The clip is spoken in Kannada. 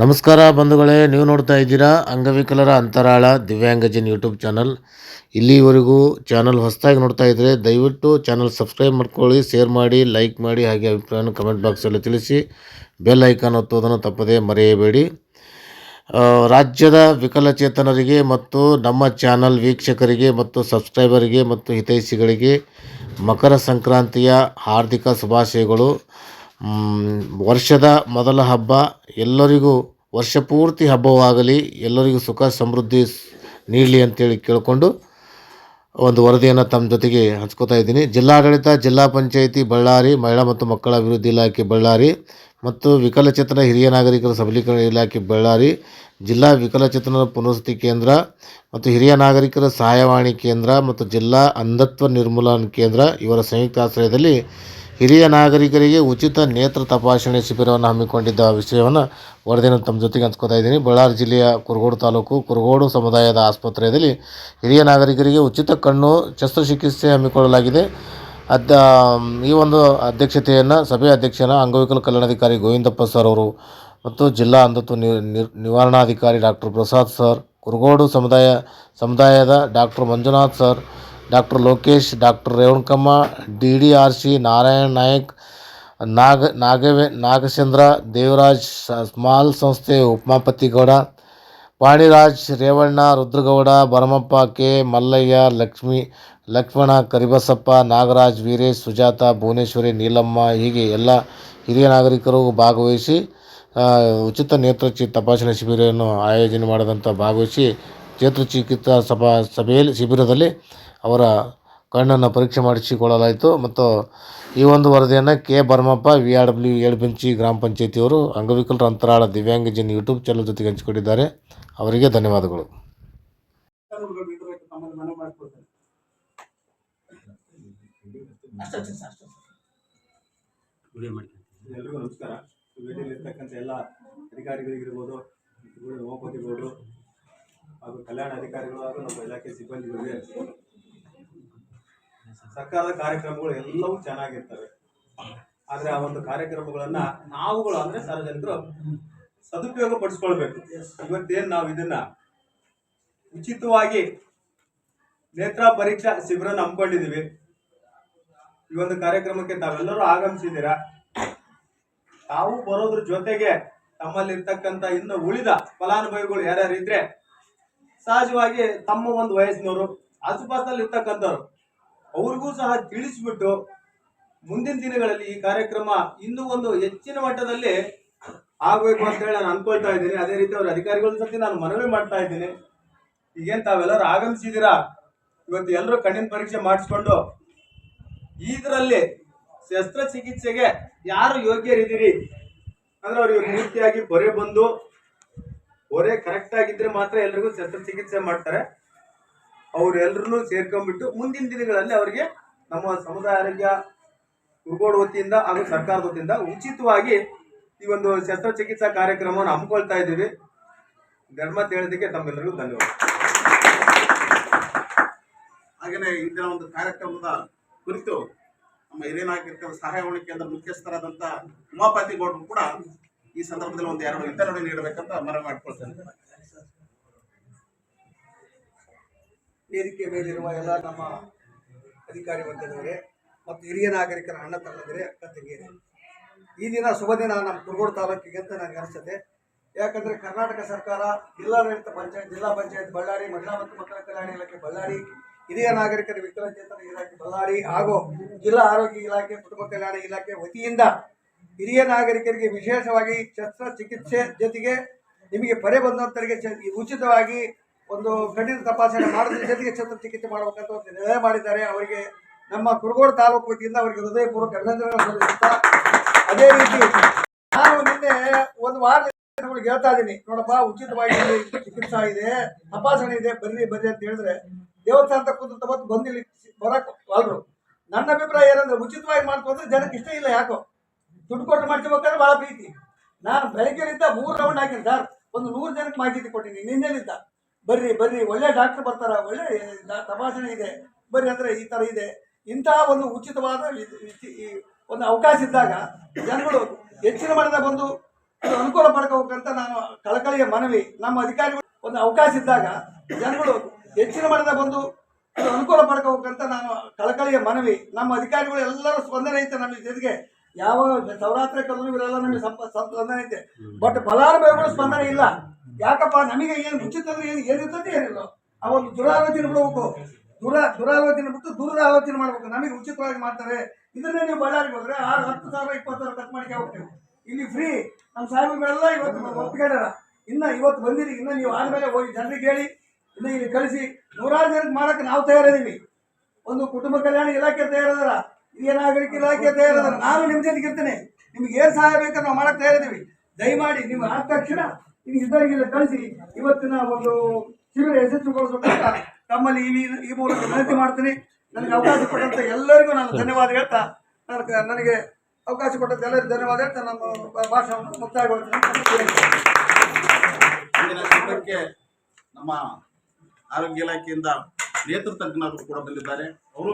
ನಮಸ್ಕಾರ ಬಂಧುಗಳೇ, ನೀವು ನೋಡ್ತಾ ಇದ್ದೀರಾ ಅಂಗವಿಕಲರ ಅಂತರಾಳ ದಿವ್ಯಾಂಗಜನ್ ಯೂಟ್ಯೂಬ್ ಚಾನಲ್ ಇಲ್ಲಿವರೆಗೂ ಚಾನಲ್ ಹೊಸದಾಗಿ ನೋಡ್ತಾ ಇದ್ದರೆ ದಯವಿಟ್ಟು ಚಾನಲ್ ಸಬ್ಸ್ಕ್ರೈಬ್ ಮಾಡ್ಕೊಳ್ಳಿ ಶೇರ್ ಮಾಡಿ ಲೈಕ್ ಮಾಡಿ, ಹಾಗೆ ಅಭಿಪ್ರಾಯನ ಕಮೆಂಟ್ ಬಾಕ್ಸಲ್ಲಿ ತಿಳಿಸಿ. ಬೆಲ್ ಐಕಾನ್ ಒತ್ತುವುದನ್ನು ತಪ್ಪದೇ ಮರೆಯಬೇಡಿ. ರಾಜ್ಯದ ವಿಕಲಚೇತನರಿಗೆ ಮತ್ತು ನಮ್ಮ ಚಾನಲ್ ವೀಕ್ಷಕರಿಗೆ ಮತ್ತು ಸಬ್ಸ್ಕ್ರೈಬರಿಗೆ ಮತ್ತು ಹಿತೈಷಿಗಳಿಗೆ ಮಕರ ಸಂಕ್ರಾಂತಿಯ ಹಾರ್ದಿಕ ಶುಭಾಶಯಗಳು. ವರ್ಷದ ಮೊದಲ ಹಬ್ಬ ಎಲ್ಲರಿಗೂ ವರ್ಷ ಪೂರ್ತಿ ಹಬ್ಬವಾಗಲಿ, ಎಲ್ಲರಿಗೂ ಸುಖ, ಸಮೃದ್ಧಿ ನೀಡಲಿ ಅಂತೇಳಿ ಕೇಳಿಕೊಂಡು ಒಂದು ವರದಿಯನ್ನು ತಮ್ಮ ಜೊತೆಗೆ ಹಂಚ್ಕೋತಾ ಇದ್ದೀನಿ. ಜಿಲ್ಲಾಡಳಿತ, ಜಿಲ್ಲಾ ಪಂಚಾಯಿತಿ, ಬಳ್ಳಾರಿ, ಮಹಿಳಾ ಮತ್ತು ಮಕ್ಕಳ ಅಭಿವೃದ್ಧಿ ಇಲಾಖೆ ಬಳ್ಳಾರಿ ಮತ್ತು ವಿಕಲಚೇತನ ಹಿರಿಯ ನಾಗರಿಕರ ಸಬಲೀಕರಣ ಇಲಾಖೆ ಬಳ್ಳಾರಿ, ಜಿಲ್ಲಾ ವಿಕಲಚೇತನರ ಪುನರ್ವಸತಿ ಕೇಂದ್ರ ಮತ್ತು ಹಿರಿಯ ನಾಗರಿಕರ ಸಹಾಯವಾಣಿ ಕೇಂದ್ರ ಮತ್ತು ಜಿಲ್ಲಾ ಅಂಧತ್ವ ನಿರ್ಮೂಲನ ಕೇಂದ್ರ ಇವರ ಸಂಯುಕ್ತ ಆಶ್ರಯದಲ್ಲಿ ಹಿರಿಯ ನಾಗರಿಕರಿಗೆ ಉಚಿತ ನೇತ್ರ ತಪಾಸಣೆ ಶಿಬಿರವನ್ನು ಹಮ್ಮಿಕೊಂಡಿದ್ದ ವಿಷಯವನ್ನು ವರದಿಯನ್ನು ತಮ್ಮ ಜೊತೆಗೆ ಹಂಚ್ಕೋತಾ ಇದ್ದೀನಿ. ಬಳ್ಳಾರಿ ಜಿಲ್ಲೆಯ ಕುರುಗೋಡು ತಾಲೂಕು ಕುರುಗೋಡು ಸಮುದಾಯದ ಆಸ್ಪತ್ರೆಯಲ್ಲಿ ಹಿರಿಯ ನಾಗರಿಕರಿಗೆ ಉಚಿತ ಕಣ್ಣು ಶಸ್ತ್ರಚಿಕಿತ್ಸೆ ಹಮ್ಮಿಕೊಳ್ಳಲಾಗಿದೆ. ಅದ ಈ ಒಂದು ಅಧ್ಯಕ್ಷತೆಯನ್ನು, ಸಭೆಯ ಅಧ್ಯಕ್ಷನ ಅಂಗವಿಕಲ ಕಲ್ಯಾಣಾಧಿಕಾರಿ ಗೋವಿಂದಪ್ಪ ಸರ್ ಅವರು ಮತ್ತು ಜಿಲ್ಲಾ ಅಂಧತ್ವ ನಿವಾರಣಾಧಿಕಾರಿ ಡಾಕ್ಟರ್ ಪ್ರಸಾದ್ ಸರ್, ಕುರುಗೋಡು ಸಮುದಾಯ, ಸಮುದಾಯದ doctor Manjunath sir doctor Lokesh, doctor Revanakamma, D D R C, Narayan Nayak, Naga, ನಾಗವೇ, Nagachandra, Devaraj small ಸಂಸ್ಥೆ ಉಮಾಪತಿ ಗೌಡ, ಪಾಣಿರಾಜ್ ರೇವಣ್ಣ, ರುದ್ರಗೌಡ, ಭರಮಪ್ಪ ಕೆ, ಮಲ್ಲಯ್ಯ, ಲಕ್ಷ್ಮಿ, ಲಕ್ಷ್ಮಣ, ಕರಿಬಸಪ್ಪ, ನಾಗರಾಜ್, ವೀರೇಶ್, ಸುಜಾತ, ಭುವನೇಶ್ವರಿ, ನೀಲಮ್ಮ ಹೀಗೆ ಎಲ್ಲ ಹಿರಿಯ ನಾಗರಿಕರು ಭಾಗವಹಿಸಿ ಉಚಿತ ನೇತ್ರಚಿ ತಪಾಸಣೆ ಶಿಬಿರವನ್ನು ಆಯೋಜನೆ ಮಾಡಿದಂಥ ಭಾಗವಹಿಸಿ ನೇತ್ರ ಚಿಕಿತ್ಸಾ ಸಭಾ ಸಭೆಯಲ್ಲಿ, ಶಿಬಿರದಲ್ಲಿ ಅವರ ಕಣ್ಣನ್ನು ಪರೀಕ್ಷೆ ಮಾಡಿಸಿಕೊಳ್ಳಲಾಯಿತು. ಮತ್ತು ಈ ಒಂದು ವರದಿಯನ್ನು K. Bharamappa V. R. W. Elubenchi ಗ್ರಾಮ ಪಂಚಾಯಿತಿಯವರು ಅಂಗವಿಕಲರ ಅಂತರಾಳ ದಿವ್ಯಾಂಗಜನ್ ಯೂಟ್ಯೂಬ್ ಚಾನಲ್ ಜೊತೆಗೆ ಹಂಚಿಕೊಂಡಿದ್ದಾರೆ. ಅವರಿಗೆ ಧನ್ಯವಾದಗಳು. ಎಲ್ರಿಗೂ ನಮಸ್ಕಾರ. ವೇದಿಕೆಯಲ್ಲಿ ಇರ್ತಕ್ಕಂಥ ಎಲ್ಲ ಅಧಿಕಾರಿಗಳಿಗಿರ್ಬೋದು ಉಮಾಪತಿಗೌಡರು ಹಾಗೂ ಕಲ್ಯಾಣ ಅಧಿಕಾರಿಗಳು ಹಾಗೂ ನಮ್ಮ ಇಲಾಖೆ ಸಿಬ್ಬಂದಿಗಳಿಗೆ ಸರ್ಕಾರದ ಕಾರ್ಯಕ್ರಮಗಳು ಎಲ್ಲವೂ ಚೆನ್ನಾಗಿರ್ತವೆ. ಆದರೆ ಆ ಒಂದು ಕಾರ್ಯಕ್ರಮಗಳನ್ನು ನಾವುಗಳು ಅಂದ್ರೆ ಸಾರ್ವಜನಿಕರು ಸದುಪಯೋಗ ಪಡಿಸ್ಕೊಳ್ಬೇಕು ಇವತ್ತೇನು ನಾವು ಇದನ್ನ ಉಚಿತವಾಗಿ ನೇತ್ರ ಪರೀಕ್ಷಾ ಶಿಬಿರ ಹಮ್ಮಿಕೊಂಡಿದ್ದೀವಿ ಈ ಒಂದು ಕಾರ್ಯಕ್ರಮಕ್ಕೆ ತಾವೆಲ್ಲರೂ ಆಗಮಿಸಿದ್ದೀರಾ? ತಾವು ಬರೋದ್ರ ಜೊತೆಗೆ ತಮ್ಮಲ್ಲಿರ್ತಕ್ಕಂಥ ಇನ್ನು ಉಳಿದ ಫಲಾನುಭವಿಗಳು ಯಾರ್ಯಾರು ಇದ್ರೆ ಸಹಜವಾಗಿ ತಮ್ಮ ಒಂದು ವಯಸ್ಸಿನವರು ಆಸುಪಾಸಲ್ಲಿ ಇರ್ತಕ್ಕಂಥವ್ರು ಅವ್ರಿಗೂ ಸಹ ತಿಳಿಸ್ಬಿಟ್ಟು ಮುಂದಿನ ದಿನಗಳಲ್ಲಿ ಈ ಕಾರ್ಯಕ್ರಮ ಇನ್ನೂ ಒಂದು ಹೆಚ್ಚಿನ ಮಟ್ಟದಲ್ಲಿ ಆಗಬೇಕು ಅಂತ ಹೇಳಿ ನಾನು ಅನ್ಕೊಳ್ತಾ ಇದ್ದೀನಿ. ಅದೇ ರೀತಿ ಅವ್ರ ಅಧಿಕಾರಿಗಳ ಜೊತೆ ನಾನು ಮನವಿ ಮಾಡ್ತಾ ಇದ್ದೀನಿ. ಈಗೇನು ತಾವೆಲ್ಲರೂ ಆಗಮಿಸಿದ್ದೀರಾ? ಇವತ್ತು ಎಲ್ಲರೂ ಕಣ್ಣಿನ ಪರೀಕ್ಷೆ ಮಾಡಿಸ್ಕೊಂಡು ಇದರಲ್ಲಿ ಶಸ್ತ್ರಚಿಕಿತ್ಸೆಗೆ ಯಾರು ಯೋಗ್ಯರಿದ್ದೀರಿ? ಅಂದ್ರೆ ಅವ್ರಿಗೆ ಪೂರ್ತಿಯಾಗಿ ಹೊರೆ ಬಂದು, ಹೊರೆ ಕರೆಕ್ಟ್ ಆಗಿದ್ರೆ ಮಾತ್ರ ಎಲ್ರಿಗೂ ಶಸ್ತ್ರಚಿಕಿತ್ಸೆ ಮಾಡ್ತಾರೆ. ಅವ್ರೆಲ್ರೂ ಸೇರ್ಕೊಂಡ್ಬಿಟ್ಟು ಮುಂದಿನ ದಿನಗಳಲ್ಲಿ ಅವರಿಗೆ ನಮ್ಮ ಸಮುದಾಯ ಆರೋಗ್ಯ ಕುರುಗೋಡು ವತಿಯಿಂದ ಹಾಗೂ ಸರ್ಕಾರದ ವತಿಯಿಂದ ಉಚಿತವಾಗಿ ಈ ಒಂದು ಶಸ್ತ್ರಚಿಕಿತ್ಸಾ ಕಾರ್ಯಕ್ರಮವನ್ನು ಹಮ್ಮಿಕೊಳ್ತಾ ಇದ್ದೀವಿ. ಧರ್ಮತ್ ಹೇಳೋದಕ್ಕೆ ತಮ್ಮೆಲ್ಲರಿಗೂ ಧನ್ಯವಾದ. ಹಾಗೆಯೇ ಇಂದಿನ ಒಂದು ಕಾರ್ಯಕ್ರಮದ ಕುರಿತು ನಮ್ಮ ಹಿರಿಯ ನಾಯಕರ ಸಹಾಯವಾಣಿ ಕೇಂದ್ರ ಮುಖ್ಯಸ್ಥರಾದಂಥ ಉಮಾಪತಿ ಗೌಡರು ಕೂಡ ಈ ಸಂದರ್ಭದಲ್ಲಿ ಒಂದು ಎರಡು ವಿತರಣೆ ನೀಡಬೇಕಂತ ಮನವಿ ಮಾಡ್ಕೊಳ್ತೇನೆ. ವೇದಿಕೆ ಮೇಲಿರುವ ಎಲ್ಲ ನಮ್ಮ ಅಧಿಕಾರಿ ವರ್ಗದವರೇ ಮತ್ತು ಹಿರಿಯ ನಾಗರಿಕರ ಅಣ್ಣ ಅಕ್ಕ ತಂಗಿಯರೇ ಈ ದಿನ ಶುಭ ದಿನ ನಮ್ಮ ಕುರುಗೋಡು ತಾಲೂಕಿಗೆ ಅಂತ ನನಗೆ ಅನಿಸುತ್ತೆ. ಯಾಕಂದರೆ ಕರ್ನಾಟಕ ಸರ್ಕಾರ ಜಿಲ್ಲಾಡಳಿತ ಪಂಚಾಯತ್, ಜಿಲ್ಲಾ ಪಂಚಾಯತ್ ಬಳ್ಳಾರಿ, ಮಹಿಳಾ ಮತ್ತು ಮಕ್ಕಳ ಕಲ್ಯಾಣ ಇಲಾಖೆ ಬಳ್ಳಾರಿ, ಹಿರಿಯ ನಾಗರಿಕರ ವಿಕಲಚೇತನ ಇಲಾಖೆ ಬಳ್ಳಾರಿ ಹಾಗೂ ಜಿಲ್ಲಾ ಆರೋಗ್ಯ ಇಲಾಖೆ, ಕುಟುಂಬ ಕಲ್ಯಾಣ ಇಲಾಖೆ ವತಿಯಿಂದ ಹಿರಿಯ ನಾಗರಿಕರಿಗೆ ವಿಶೇಷವಾಗಿ ಶಸ್ತ್ರಚಿಕಿತ್ಸೆ ಜೊತೆಗೆ ನಿಮಗೆ ಪರೆ ಬಂದಂತರಿಗೆ ಉಚಿತವಾಗಿ ಒಂದು ಕಣ್ಣಿನ ತಪಾಸಣೆ ಮಾಡಿದ್ರೆ ಜೊತೆಗೆ ಶಸ್ತ್ರಚಿಕಿತ್ಸೆ ಮಾಡಬೇಕಂತ ಒಂದು ನಿರ್ಣಯ ಮಾಡಿದ್ದಾರೆ. ಅವರಿಗೆ ನಮ್ಮ ಕುರುಗೋಡು ತಾಲೂಕು ವತಿಯಿಂದ ಅವರಿಗೆ ಹೃದಯಪೂರ್ವಕ ಅಭಿನಂದನೆಗಳು ಸಲ್ಲಿಸುತ್ತಾ ಅದೇ ರೀತಿ ನಾನು ನಿನ್ನೆ ಒಂದು ವಾರ ಜನಗಳಿಗೆ ಹೇಳ್ತಾ ಇದ್ದೀನಿ. ನೋಡಪ್ಪ, ಉಚಿತವಾಗಿ ಚಿಕಿತ್ಸಾ ಇದೆ, ತಪಾಸಣೆ ಇದೆ, ಬರ್ರಿ ಬರ್ರಿ ಅಂತ ಹೇಳಿದ್ರೆ ದೇವಸ್ಥಾನ ಕೂತು ತಗೊಂಡು ಬಂದಿಲ್ಲಿ ಬರಕ್ ಅಲ್ರು. ನನ್ನ ಅಭಿಪ್ರಾಯ ಏನಂದ್ರೆ ಉಚಿತವಾಗಿ ಮಾಡ್ಕೊಂಡ್ರೆ ಜನಕ್ಕೆ ಇಷ್ಟ ಇಲ್ಲ ಯಾಕೋ? ದುಡ್ಡು ಕೊಟ್ಟು ಮಾಡ್ಕೋಬೇಕಾದ್ರೆ ಭಾಳ ಪ್ರೀತಿ. ನಾನು ಬೆಳಗ್ಗೆ ಮೂರು ರೌಂಡ್ ಹಾಕಿನಿ ಸರ್. ಒಂದು ನೂರು ಜನಕ್ಕೆ ಮಾಹಿತಿ ಕೊಟ್ಟಿನಿ ನಿನ್ನೆಲಿಂದ ಬರ್ರಿ ಬರ್ರಿ, ಒಳ್ಳೆ ಡಾಕ್ಟರ್ ಬರ್ತಾರ, ಒಳ್ಳೆ ತಪಾಸಣೆ ಇದೆ. ಬರ್ರಿ ಅಂದ್ರೆ ಈ ಥರ ಇದೆ. ಇಂತಹ ಒಂದು ಉಚಿತವಾದ ಒಂದು ಅವಕಾಶ ಇದ್ದಾಗ ಜನಗಳು ಹೆಚ್ಚಿನ ಮಟ್ಟದ ಬಂದು ಅನುಕೂಲ ಪಡ್ಕೋಬೇಕಂತ ನಾನು ಕಳಕಳಿಯ ಮನವಿ, ನಮ್ಮ ಅಧಿಕಾರಿಗಳು ಒಂದು ಅವಕಾಶ ಇದ್ದಾಗ ಜನಗಳು ಹೆಚ್ಚಿನ ಮಟ್ಟದ ಬಂದು ಅನುಕೂಲ ಪಡ್ಕೋಬೇಕಂತ ನಾನು ಕಳಕಳಿಯ ಮನವಿ, ನಮ್ಮ ಅಧಿಕಾರಿಗಳು ಎಲ್ಲರೂ ಸ್ಪಂದನೆ ಐತೆ ನಮ್ಮ ಜೊತೆಗೆ. ಯಾವ ಸೌರಾತ್ರಿ ಕಲ್ಲು ಇವರೆಲ್ಲ ನಮಗೆ ಸಂಪ ಸಂಪ- ಸ್ಪಂದನೆ ಐತೆ. ಬಟ್ ಫಲಾನುಭವಿಗಳು ಸ್ಪಂದನೆ ಇಲ್ಲ. ಯಾಕಪ್ಪ ನಮಗೆ ಏನು ಉಚಿತ ಅಂದ್ರೆ ಏನು ಏನಿರ್ತದೆ ಏನಿಲ್ಲ. ಆ ಒಂದು ದುರಾಲೋಚನೆ ಬಿಡಬೇಕು. ದುರ ದುರಾಲೋಚನೆ ಬಿಟ್ಟು ದೂರದ ಆಲೋಚನೆ ಮಾಡ್ಬೇಕು. ನಮಗೆ ಉಚಿತವಾಗಿ ಮಾಡ್ತಾರೆ. ಇದನ್ನೇ ನೀವು ಬಳ್ಳಾರಿಗೆ ಹೋದ್ರೆ ಆರು ಹತ್ತು ಸಾವಿರ ಇಪ್ಪತ್ತು ಸಾವಿರ ಖರ್ಚು ಮಾಡಿ ಹೋಗ್ತೀವಿ. ಇಲ್ಲಿ ಫ್ರೀ ನಮ್ಮ ಸಾಹೇಬರುಗಳೆಲ್ಲ ಇವತ್ತು ಒಪ್ಪಿಕೊಂಡಾರ ಇನ್ನ ಇವತ್ತು ಬಂದಿರಿ ಇನ್ನ ನೀವು ಆದ್ಮೇಲೆ ಹೋಗಿ ಜನರಿಗೆ ಹೇಳಿ ಇನ್ನ ಇಲ್ಲಿ ಕಳಿಸಿ. ನೂರಾರು ಜನಕ್ಕೆ ಮಾಡೋಕೆ ನಾವು ತಯಾರಿದ್ದೀವಿ. ಒಂದು ಕುಟುಂಬ ಕಲ್ಯಾಣ ಇಲಾಖೆ ತಯಾರದಾರ. ಇಲಾಖೆ ತಯಾರದಾರ ನಾನು ನಿಮ್ಮ ಜೊತೆಗೆ ಇರ್ತೇನೆ. ನಿಮ್ಗೆ ಏನ್ ಸಹಾಯ ಬೇಕಂತ ನಾವು ಮಾಡಕ್ಕೆ ತಯಾರಿದ್ದೀವಿ. ದಯಮಾಡಿ ನೀವು ಆದ ತಕ್ಷಣ ನಿಮ್ಗೆ ಇದ್ದರಿಗೆಲ್ಲ ಕಳಿಸಿ. ಇವತ್ತಿನ ಒಂದು ಶಿಬಿರ ಯಶಸ್ವಿಗೊಳಿಸಬೇಕಂತ ತಮ್ಮಲ್ಲಿ ಈ ಮೂಲಕ ವಿನಂತಿ ಮಾಡ್ತೀನಿ. ನನಗೆ ಅವಕಾಶ ಕೊಟ್ಟಂತ ಎಲ್ಲರಿಗೂ ನಾನು ಧನ್ಯವಾದ ಹೇಳ್ತಾ ನನಗೆ ಅವಕಾಶ ಕೊಟ್ಟಂತ ಎಲ್ಲರಿಗೂ ಧನ್ಯವಾದ ಹೇಳ್ತಾ, ನಮ್ಮ ಭಾಷಣವನ್ನು ಶಿಬಿರಕ್ಕೆ ನಮ್ಮ ಆರೋಗ್ಯ ಇಲಾಖೆಯಿಂದ ನೇತೃತ್ವ ಕೂಡ ಬಂದಿದ್ದಾರೆ. ಅವರು